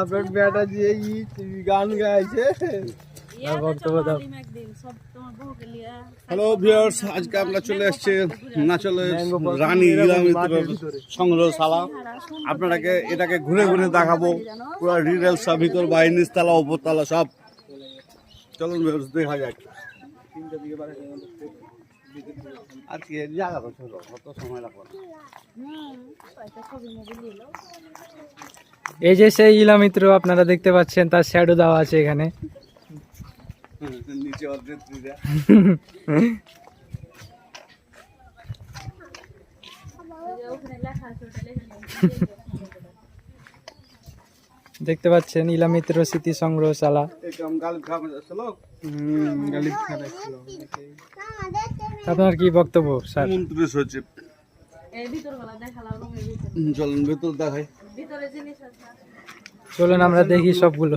আপনার বেটা যে ই গান গাইছে। হ্যালো ভিউয়ার্স আজকে আমরা চলে এসেছি হিমাচলের রানী ইলামিত্র সংগ্রহশালা আপনারাকে এটাকে ঘুরে ঘুরে দেখাবো। পুরো ডিটেলস সব ভিতর বাইরে নিচতলা উপরতলা সব। চলুন ভিউয়ার্স দেখা যাক। আজকে জায়গা কত সময় লাগবে এই যে সেই ইলামিত্র আপনারা দেখতে পাচ্ছেন তার শ্যাডো দেওয়া আছে এখানে। হুম, নিচে অর্ধেকটা দেখতে পাচ্ছেন ইলামিত্র স্মৃতি সংগ্রহশালা। আপনার কি বক্তব্য স্যার? মন্ত্রী সচিব চলেন ভেতর দেখাই। চলুন আমরা দেখি সবগুলো?